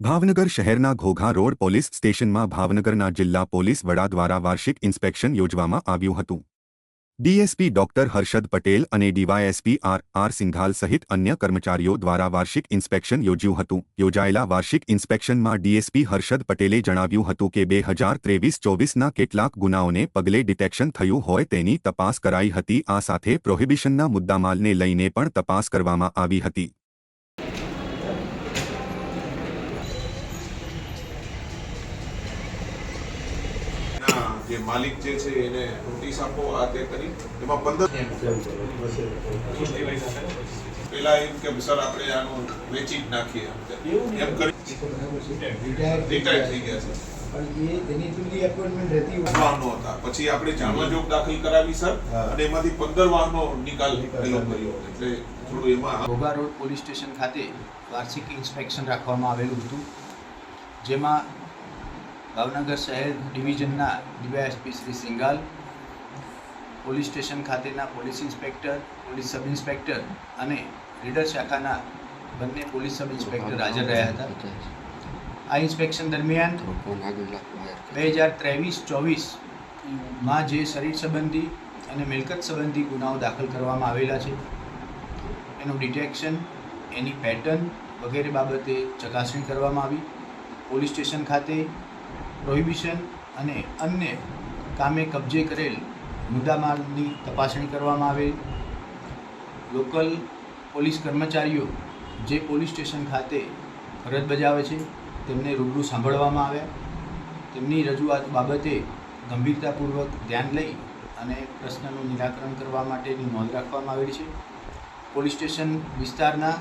ભાવનગર શહેરના Ghogha road police સ્ટેશનમાં ભાવનગરના જિલ્લા પોલીસ વડા દ્વારા વાર્ષિક ઇન્સ્પેક્શન યોજવામાં આવ્યું હતું. ડીએસપી ડોક્ટર હર્ષદ પટેલ અને ડીવાયએસપી આર આર સિંઘાલ સહિત અન્ય કર્મચારીઓ દ્વારા વાર્ષિક ઇન્સ્પેક્શન યોજ્યું હતું. યોજાયેલા વાર્ષિક ઇન્સ્પેક્શનમાં ડીએસપી હર્ષદ પટેલે જણાવ્યું હતું કે બે હજાર ત્રેવીસ ચોવીસના કેટલાક ગુનાઓને પગલે ડિટેક્શન થયું હોય તેની તપાસ કરાઈ હતી. આ સાથે પ્રોહિબિશનના મુદ્દામાલને લઈને પણ તપાસ કરવામાં આવી હતી. જે માલિક જે છે એને નોટિસ આપો આ તે કરી એમાં પંદર પેલા એમ કે સર આપણે આનું વેચી જ નાખીએ એમ કરી. રિટાયર થઈ ગયા છે. વાહનો હતા. પછી આપણે જાણવા જોગ દાખલ કરાવી સર અને એમાંથી પંદર વાહનો નિકાલ કર્યો એટલે થોડું એમાં ઘોઘા રોડ પોલીસ સ્ટેશન ખાતે વાર્ષિક ઇન્સ્પેક્શન રાખવામાં આવેલું હતું જેમાં ભાવનગર શહેર ડિવિઝનના DYSP Shri Singal police station ખાતેના police inspector, police sub inspector અને રીડર શાખાના બંને પોલીસ સબ ઇન્સ્પેક્ટર હાજર રહ્યા હતા. આ ઇન્સ્પેક્શન દરમિયાન બે હજાર ત્રેવીસ ચોવીસમાં જે શરીર સંબંધી અને મિલકત સંબંધી ગુનાઓ દાખલ કરવામાં આવેલા છે. એનું ડિટેક્શન, એની પેટર્ન વગેરે બાબતે ચકાસણી કરવામાં આવી. પોલીસ સ્ટેશન ખાતે પ્રોહિબિશન અને અન્ય કામે કબજે કરેલ મુદ્દામાલની તપાસણી કરવામાં આવેલ લોકલ પોલીસ કર્મચારીઓ જે પોલીસ સ્ટેશન ખાતે ફરજ બજાવે છે, તેમને રૂબરૂ સાંભળવામાં આવ્યા. તેમની રજૂઆત બાબતે ગંભીરતાપૂર્વક ધ્યાન લઈ અને પ્રશ્નનું નિરાકરણ કરવા માટેની નોંધ રાખવામાં આવેલી છે. પોલીસ સ્ટેશન વિસ્તારના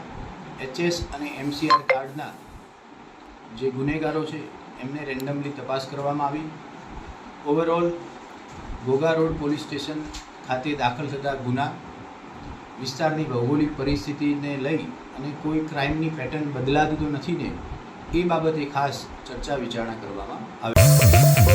એચએસ અને એમસીઆર કાર્ડના જે ગુનેગારો છે એમને રેન્ડમલી તપાસ કરવામાં આવી. Overall Ghogha road police station ખાતે દાખલ થતા ગુના, વિસ્તારની ભૌગોલિક પરિસ્થિતિને લઈ અને કોઈ ક્રાઇમની પેટર્ન બદલાતું તો નથી ને, એ બાબતે ખાસ ચર્ચા વિચારણા કરવામાં આવી.